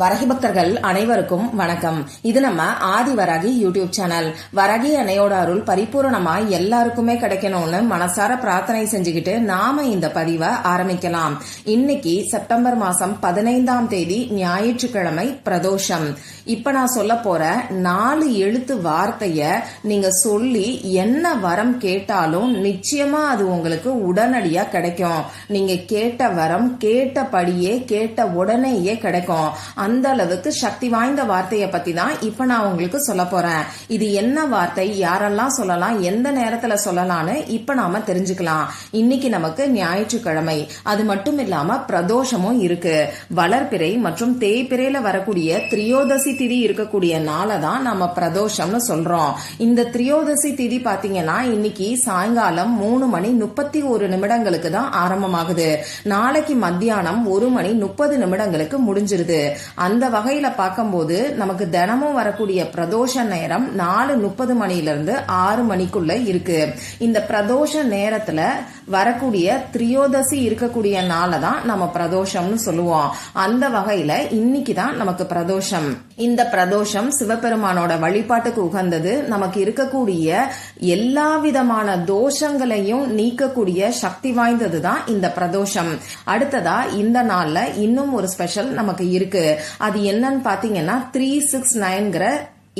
வரகி பக்தர்கள் அனைவருக்கும் வணக்கம். இது நம்ம ஆதி வரகி யூடியூப் சேனல். வரகி அணையோட அருள் பரிபூரணமா எல்லாருக்குமே கிடைக்கணும்னு மனசார பிரார்த்தனை செஞ்சுக்கிட்டு நாம இந்த பதிவை ஆரம்பிக்கலாம். இன்னைக்கு செப்டம்பர் மாசம் பதினைந்தாம் தேதி ஞாயிற்றுக்கிழமை பிரதோஷம். இப்ப நான் சொல்ல போற நாலு எழுத்து வார்த்தைய நீங்க சொல்லி என்ன வரம் கேட்டாலும் நிச்சயமா அது உங்களுக்கு உடனடியா கிடைக்கும். நீங்க கேட்ட வரம் கேட்டபடியே கேட்ட உடனேயே கிடைக்கும். அந்த அளவுக்கு சக்தி வாய்ந்த வார்த்தையை பத்தி தான் இப்ப நான் உங்களுக்கு சொல்ல போறேன். இது என்ன வார்த்தை? யாரெல்லாம் சொல்லலாம்? எந்த நேரத்துல சொல்லலாம்னு இப்ப நாம தெரிஞ்சுக்கலாம். இன்னைக்கு நமக்கு ஞாயிற்றுக்கிழமை. அது மட்டும் இல்லாம பிரதோஷமும் இருக்கு. வளர்பிறை மற்றும் தேய்பிறையில வரக்கூடிய திரியோதசி திதி இருக்கக்கூடிய நாளை தான் நம்ம பிரதோஷம்னு சொல்றோம். இந்த திரியோதசி திதி பாத்தீங்கன்னா இன்னைக்கு சாயங்காலம் மூணு மணி முப்பத்தி ஒரு நிமிடங்களுக்கு தான் ஆரம்பமாகுது. நாளைக்கு மத்தியானம் ஒரு மணி முப்பது நிமிடங்களுக்கு முடிஞ்சிருது. அந்த வகையில பார்க்கும்போது நமக்கு தினமும் வரக்கூடிய பிரதோஷ நேரம் நாலு முப்பது மணியிலிருந்து ஆறு மணிக்குள்ள இருக்கு. இந்த பிரதோஷ நேரத்துல வரக்கூடிய திரியோதசி இருக்கக்கூடிய நாளை தான் நம்ம பிரதோஷம்னு சொல்லுவோம். அந்த வகையில இன்னைக்கு தான் நமக்கு பிரதோஷம். இந்த பிரதோஷம் சிவபெருமானோட வழிபாட்டுக்கு உகந்தது நமக்கு இருக்கக்கூடிய எல்லா விதமான தோஷங்களையும் நீக்கக்கூடிய சக்தி வாய்ந்தது தான் இந்த பிரதோஷம். அடுத்ததா இந்த நாள்ல இன்னும் ஒரு ஸ்பெஷல் நமக்கு இருக்கு. அது என்னன்னு பாத்தீங்கன்னா த்ரீ சிக்ஸ் நைன்கிற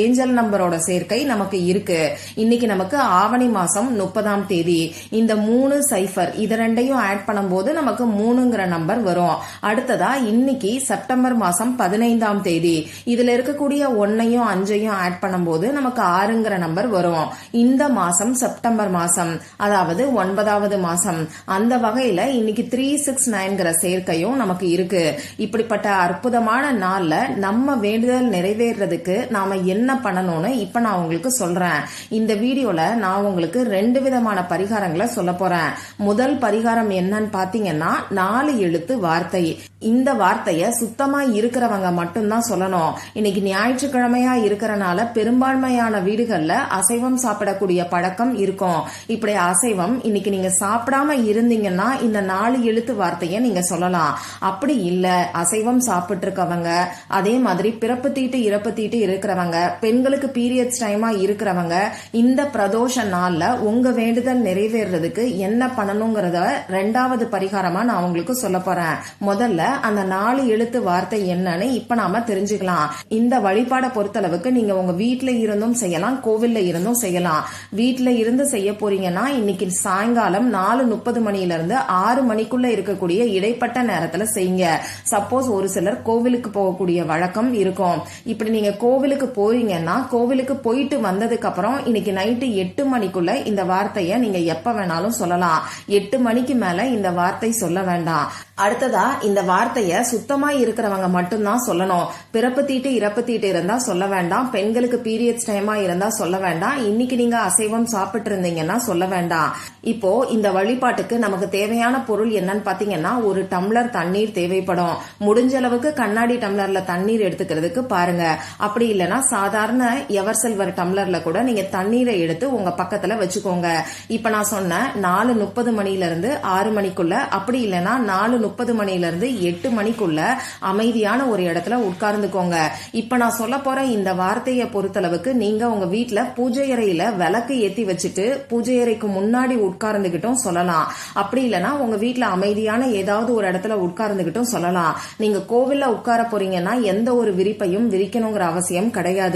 ஏஞ்சல் நம்பரோட சேர்க்கை நமக்கு இருக்கு. இன்னைக்கு நமக்கு ஆவணி மாசம் முப்பதாம் தேதி. இந்த மூணு சைஃபர் இது ரெண்டையும் ஆட் பண்ணும்போது நமக்கு மூணுங்கிற நம்பர் வரும். அடுத்ததா இன்னைக்கு செப்டம்பர் மாசம் பதினைந்தாம் தேதி. இதுல இருக்கக்கூடிய ஒன்னையும் அஞ்சையும் ஆட் பண்ணும்போது நமக்கு ஆறுங்கிற நம்பர் வரும். இந்த மாசம் செப்டம்பர் மாசம் அதாவது ஒன்பதாவது மாசம். அந்த வகையில இன்னைக்கு த்ரீ சிக்ஸ் நைன்கிற சேர்க்கையும் நமக்கு இருக்கு. இப்படிப்பட்ட அற்புதமான நாள்ல நம்ம வேண்டுதல் நிறைவேறதுக்கு நாம என்ன என்ன பண்ணணும்னு இப்ப நான் உங்களுக்கு சொல்றேன். இந்த வீடியோல நான் உங்களுக்கு ரெண்டு விதமான பரிகாரங்களை சொல்ல போறேன். முதல் பரிகாரம் என்னன்னு பாத்தீங்கன்னா நாலு எழுத்து வார்த்தை. இந்த வார்த்தைய சுத்தமா இருக்கிறவங்க மட்டும்தான் சொல்லணும். இன்னைக்கு ஞாயிற்றுக்கிழமையா இருக்கிறனால பெரும்பான்மையான வீடுகள்ல அசைவம் சாப்பிடக்கூடிய பழக்கம் இருக்கும். இப்படி அசைவம் இன்னைக்கு நீங்க சாப்பிடாம இருந்தீங்கன்னா இந்த நாலு எழுத்து வார்த்தையை நீங்க சொல்லலாம். அப்படி இல்ல அசைவம் சாப்பிட்டு இருக்கவங்க அதே மாதிரி பிறப்பு தீட்டு இறப்பு தீட்டு இருக்கிறவங்க பெண்களுக்கு பீரியட்ஸ் டைமா இருக்கிறவங்க இந்த பிரதோஷ நாள்ல உங்க வேண்டுதல் நிறைவேறதுக்கு என்ன பண்ணணுங்கிறத ரெண்டாவது பரிகாரமா நான் உங்களுக்கு சொல்ல போறேன். முதல்ல அந்த நாலு எழுத்து வார்த்தை என்னன்னு இப்ப நாம தெரிஞ்சுக்கலாம். இந்த வழிபாடை பொறுத்தளவுக்கு நீங்க உங்க வீட்ல இருந்தும் செய்யலாம் கோவில்ல இருந்தும் செய்யலாம். வீட்ல இருந்து செய்ய போறீங்கன்னா இன்னைக்கு சாயங்காலம் நாலு முப்பது மணில இருந்து ஆறு மணிக்குள்ள இருக்கக்கூடிய இடைப்பட்ட நேரத்துல செய்யுங்க. சப்போஸ் ஒரு சிலர் கோவிலுக்கு போகக்கூடிய வழக்கம் இருக்கும். இப்படி நீங்க கோவிலுக்கு போய் போறீங்கன்னா கோவிலுக்கு போயிட்டு வந்ததுக்கு அப்புறம் இன்னைக்கு நைட்டு எட்டு மணிக்குள்ள இந்த வார்த்தைய நீங்க எப்ப வேணாலும் சொல்லலாம். எட்டு மணிக்கு மேல இந்த வார்த்தை சொல்ல வேண்டாம். அடுத்ததா இந்த வார்த்தைய சுத்தமா இருக்கிறவங்க மட்டும்தான் சொல்லணும். பிறப்பு தீட்டு இறப்பு தீட்டு இருந்தா சொல்ல வேண்டாம். பெண்களுக்கு பீரியட்ஸ் டைமா இருந்தா சொல்ல வேண்டாம். இன்னைக்கு நீங்க அசைவம் சாப்பிட்டு இருந்தீங்கன்னா சொல்ல வேண்டாம். இப்போ இந்த வழிபாட்டுக்கு நமக்கு தேவையான பொருள் என்னன்னு பாத்தீங்கன்னா ஒரு டம்ளர் தண்ணீர் தேவைப்படும். முடிஞ்ச அளவுக்கு கண்ணாடி டம்ளர்ல தண்ணீர் எடுத்துக்கிறதுக்கு பாருங்க. அப்படி இல்லைன்னா சாதாரண எவர் சில்வர் டம்ளர்ல கூட நீங்க தண்ணீரை எடுத்து உங்க பக்கத்துல வச்சுக்கோங்க. இப்ப நான் சொன்ன நாலு முப்பது மணில இருந்து ஆறு மணிக்குள்ள அப்படி இல்லைன்னா நாலு முப்பது மணில இருந்து எட்டு மணிக்குள்ள அமைதியான ஒரு இடத்துல உட்கார்ந்துக்கோங்க. இப்ப நான் சொல்ல போற இந்த வார்த்தையை பொறுத்தளவுக்கு நீங்க உங்க வீட்டுல பூஜை அறையில விளக்கு ஏத்தி வச்சுட்டு பூஜை அறைக்கு முன்னாடி உட்கார்ந்துகிட்டும் சொல்லலாம். அப்படி இல்லைன்னா உங்க வீட்டுல அமைதியான ஏதாவது ஒரு இடத்துல உட்கார்ந்துகிட்டும் சொல்லலாம். நீங்க கோவில்ல உட்கார போறீங்கன்னா எந்த ஒரு விரிப்பையும் விரிக்கணுங்கிற அவசியம் கிடையாது.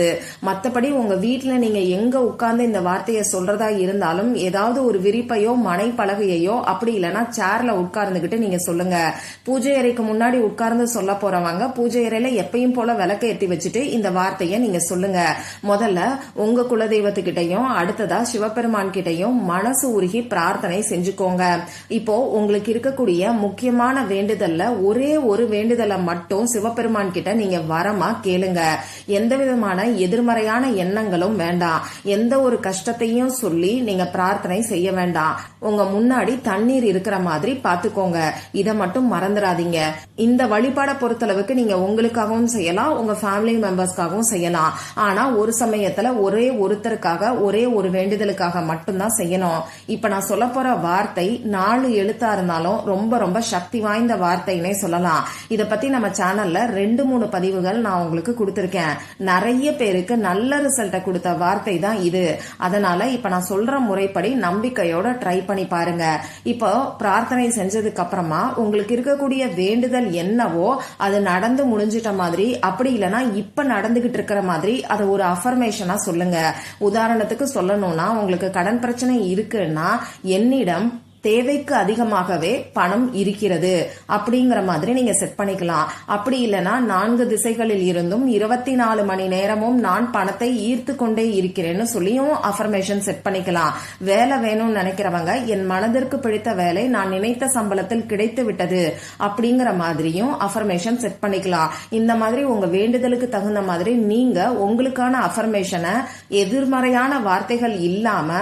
மத்தபடி உங்க வீட்டுல நீங்க எங்க உட்கார்ந்து இந்த வார்த்தையை சொல்றதா இருந்தாலும் ஏதாவது ஒரு விரிப்பையோ மனை பலகையோ அப்படி இல்லைன்னா சேர்ல உட்கார்ந்துகிட்டு நீங்க சொல்லுங்க. பூஜை அறைக்கு முன்னாடி உட்கார்ந்து சொல்ல போறவங்க பூஜை அறையில எப்பயும் போல விளக்க ஏற்றி வச்சுட்டு இந்த வார்த்தையை நீங்க சொல்லுங்க. முதல்ல உங்க குலதெய்வத்துக்கிட்டையும் அடுத்ததா சிவபெருமான் கிட்டையும் மனசு உருகி பிரார்த்தனை செஞ்சுக்கோங்க. இப்போ உங்களுக்கு இருக்கக்கூடிய முக்கியமான வேண்டுதல்ல ஒரே ஒரு வேண்டுதலை மட்டும் சிவபெருமான் கிட்ட நீங்க வரமா கேளுங்க. எந்த விதமான எதிர்மறையான எண்ணங்களும் வேண்டாம் எந்த ஒரு கஷ்டத்தையும் சொல்லி நீங்க பிரார்த்தனை செய்ய வேண்டாம் உங்க முன்னாடி தண்ணீர் இருக்கிற மாதிரி பாத்துக்கோங்க. இதை மட்டும் மறந்துடாதீங்க. இந்த வழிபாட பொறுத்தளவுக்கு நீங்க உங்களுக்காகவும் செய்யலாம் உங்க ஃபேமிலி மெம்பர்ஸ்க்காகவும் செய்யலாம். ஆனா ஒரு சமயத்துல ஒரே ஒருத்தருக்காக ஒரே ஒரு வேண்டுதலுக்காக மட்டும்தான் செய்யணும். இப்ப நான் சொல்ல போற வார்த்தை நாலு எழுத்தா இருந்தாலும் ரொம்ப ரொம்ப சக்தி வாய்ந்த வார்த்தைன்னே சொல்லலாம். இத பத்தி நம்ம சேனல்ல ரெண்டு மூணு பதிவுகள் நான் உங்களுக்கு கொடுத்திருக்கேன். நிறைய பேருக்கு நல்ல ரிசல்ட்டை கொடுத்த வார்த்தை தான் இது. அதனால இப்ப நான் சொல்ற முறைப்படி நம்பிக்கையோட ட்ரை பண்ணி பாருங்க. இப்போ பிரார்த்தனை செஞ்சதுக்கு அப்புறமா உங்களுக்கு இருக்கக்கூடிய வேண்டுதல் என்னவோ அது நடந்து முடிஞ்சிட்ட மாதிரி அப்படி இல்லைன்னா இப்ப நடந்துகிட்டு இருக்கிற மாதிரி அதை ஒரு அஃபர்மேஷனா சொல்லுங்க. உதாரணத்துக்கு சொல்லணும்னா உங்களுக்கு கடன் பிரச்சனை இருக்குன்னா என்னிடம் தேவைக்கு அதிகமாகவே பணம் இருக்கிறது அப்படிங்கிற மாதிரி நீங்க செட் பண்ணிக்கலாம். அப்படி இல்லைன்னா நான்கு திசைகளில் இருந்தும் இருபத்தி நாலு மணி நேரமும் நான் பணத்தை ஈர்த்து கொண்டே இருக்கிறேன்னு சொல்லியும் அஃபர்மேஷன் செட் பண்ணிக்கலாம். வேலை வேணும்னு நினைக்கிறவங்க என் மனதிற்கு பிடித்த வேலை நான் நினைத்த சம்பளத்தில் கிடைத்து விட்டது அப்படிங்கிற மாதிரியும் அஃபர்மேஷன் செட் பண்ணிக்கலாம். இந்த மாதிரி உங்க வேண்டுதலுக்கு தகுந்த மாதிரி நீங்க உங்களுக்கான அஃபர்மேஷனை எதிர்மறையான வார்த்தைகள் இல்லாம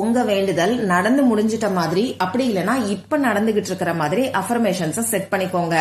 உங்க வேண்டுதல் நடந்து முடிஞ்சிட்ட மாதிரி அப்படி இல்லைன்னா இப்ப நடந்துகிட்டு இருக்கிற மாதிரி அஃபர்மேஷன்ஸை செட் பண்ணிக்கோங்க.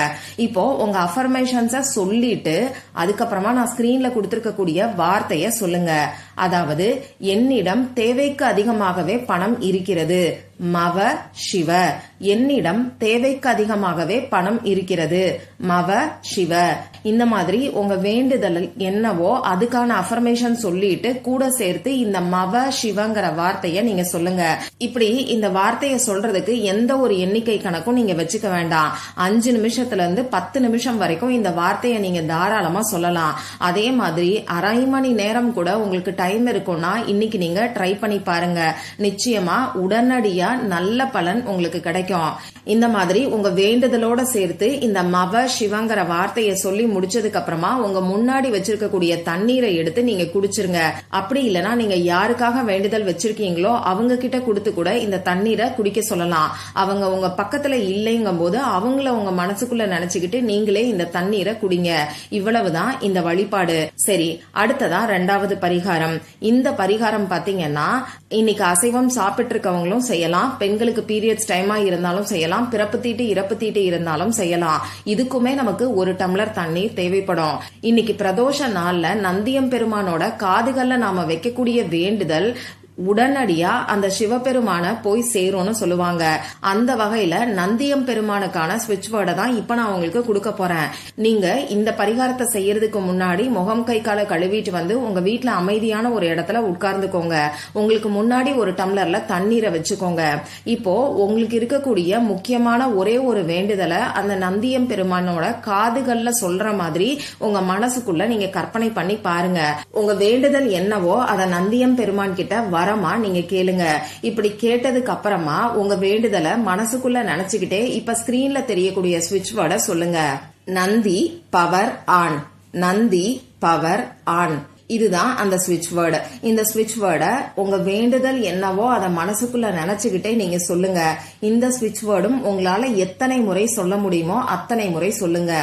இப்போ உங்க அஃபர்மேஷன்ஸை சொல்லிட்டு அதுக்கப்புறமா நான் ஸ்கிரீன்ல கொடுத்துருக்கக்கூடிய வார்த்தைய சொல்லுங்க. அதாவது என்னிடம் தேவைக்கு அதிகமாகவே பணம் இருக்கிறது. மவ சிவ. என்னிடம் தேவைக்கு அதிகமாகவே பணம் இருக்கிறது. மவ சிவ. இந்த மாதிரி உங்க வேண்டுதல் என்னவோ அதுக்கான அஃபர்மேஷன் சொல்லிட்டு கூட சேர்த்து இந்த மவ சிவங்கிற வார்த்தைய நீங்க சொல்லுங்க. இப்படி இந்த வார்த்தைய சொல்றதுக்கு எந்த ஒரு எண்ணிக்கை கணக்கும் நீங்க வச்சுக்க வேண்டாம். அஞ்சு நிமிஷத்துல இருந்து பத்து நிமிஷம் வரைக்கும் இந்த வார்த்தைய நீங்க தாராளமா சொல்லலாம். அதே மாதிரி அரை மணி நேரம் கூட உங்களுக்கு டைம் இருக்கும்னா இன்னைக்கு நீங்க ட்ரை பண்ணி பாருங்க. நிச்சயமா உடனடியா நல்ல பலன் உங்களுக்கு கிடைக்கும். இந்த மாதிரி உங்க வேண்டுதலோட சேர்த்து இந்த மவ சிவங்கிற வார்த்தையை சொல்லி முடிச்சதுக்கு அப்புறமா உங்க முன்னாடி வச்சிருக்கக்கூடிய தண்ணீரை எடுத்து நீங்க குடிச்சிருங்க. அப்படி இல்லைன்னா நீங்க யாருக்காக வேண்டுதல் வச்சிருக்கீங்களோ அவங்க கிட்ட கொடுத்து கூட இந்த தண்ணீரை குடிக்க சொல்லலாம். அவங்க உங்க பக்கத்துல இல்லைங்கும் போது அவங்கள உங்க மனசுக்குள்ள நினைச்சுக்கிட்டு நீங்களே இந்த தண்ணீரை குடிங்க. இவ்வளவுதான் இந்த வழிபாடு. சரி அடுத்ததா ரெண்டாவது பரிகாரம். இந்த பரிகாரம் பாத்தீங்கன்னா இன்னைக்கு அசைவம் சாப்பிட்டு இருக்கவங்களும் செய்யலாம். பெண்களுக்கு பீரியட்ஸ் டைமா இருந்தாலும் செய்யலாம். பிறப்பு தீட்டு இறப்பு தீட்டு இருந்தாலும் செய்யலாம். இதுக்குமே நமக்கு ஒரு டம்ளர் தண்ணீர் தேவைப்படும். இன்னைக்கு பிரதோஷ நாள்ல நந்தியம் பெருமானோட காதுகள்ல நாம வைக்கக்கூடிய வேண்டுதல் உடனடியா அந்த சிவபெருமான போய் சேரும்னு சொல்லுவாங்க. அந்த வகையில நந்தியம் பெருமானுக்கான ஸ்விட்ச் வேர்டை தான் இப்ப நான் உங்களுக்கு கொடுக்க போறேன். நீங்க இந்த பரிகாரத்தை செய்யறதுக்கு முன்னாடி முகம் கை காலை கழுவிட்டு வந்து உங்க வீட்டுல அமைதியான ஒரு இடத்துல உட்கார்ந்துக்கோங்க. உங்களுக்கு முன்னாடி ஒரு டம்ளர்ல தண்ணீரை வச்சுக்கோங்க. இப்போ உங்களுக்கு இருக்கக்கூடிய முக்கியமான ஒரே ஒரு வேண்டுதலை அந்த நந்தியம் பெருமானோட காதுகள்ல சொல்ற மாதிரி உங்க மனசுக்குள்ள நீங்க கற்பனை பண்ணி பாருங்க. உங்க வேண்டுதல் என்னவோ அதை நந்தியம் பெருமான் கிட்ட வரமா? நீங்க கேளுங்க. இப்படி கேட்டதுக்கு அப்புறமா உங்க வேண்டுதலை மனசுக்குள்ள நினைச்சுக்கிட்டே இப்ப ஸ்கிரீன்ல தெரியக்கூடிய சுவிட்ச் வேர்டை சொல்லுங்க. Nandi power on Nandi power on இதுதான் அந்த ஸ்விட்ச் வேர்டு இந்த ஸ்விட்ச் வேர்டை உங்க வேண்டுதல் என்னவோ அதை மனசுக்குள்ள நினைச்சுக்கிட்டே நீங்க சொல்லுங்க. இந்த ஸ்விட்ச் வேர்டும் உங்களால எத்தனை முறை சொல்ல முடியுமோ அத்தனை முறை சொல்லுங்க.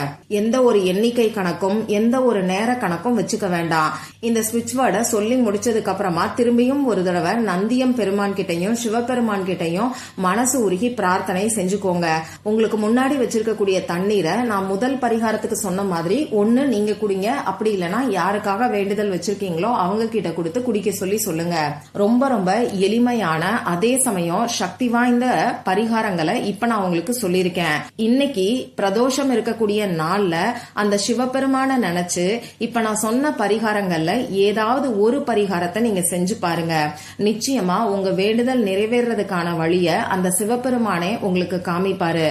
எந்த ஒரு எண்ணிக்கை கணக்கும் எந்த ஒரு நேர கணக்கும் வச்சுக்க வேண்டாம். இந்த ஸ்விட்ச் வேர்டை சொல்லி முடிச்சதுக்கு அப்புறமா திரும்பியும் ஒரு தடவை நந்தியம் பெருமான் கிட்டையும் சிவபெருமான் கிட்டையும் மனசு உருகி பிரார்த்தனை செஞ்சுக்கோங்க. உங்களுக்கு முன்னாடி வச்சிருக்கக்கூடிய தண்ணீரை நான் முதல் பரிகாரத்துக்கு சொன்ன மாதிரி ஒன்னு நீங்க குடிங்க. அப்படி இல்லைன்னா யாருக்காக வேண்டுதல் வச்சிருக்கீங்களோ அவங்க கிட்ட கொடுத்து குடிக்க சொல்லி சொல்லுங்க. ரொம்ப ரொம்ப எளிமையான அதே சமயம் சக்தி வாய்ந்த பரிகாரங்களை இப்ப நான் உங்களுக்கு சொல்லியிருக்கேன். இன்னைக்கு பிரதோஷம் இருக்கக்கூடிய நாள்ல அந்த சிவபெருமான நினைச்சு இப்ப நான் சொன்ன பரிகாரங்கள்ல ஏதாவது ஒரு பரிகாரத்தை நீங்க செஞ்சு பாருங்க. நிச்சயமா உங்க வேண்டுதல் நிறைவேறதுக்கான வழிய அந்த சிவபெருமானே உங்களுக்கு காமிப்பாரு.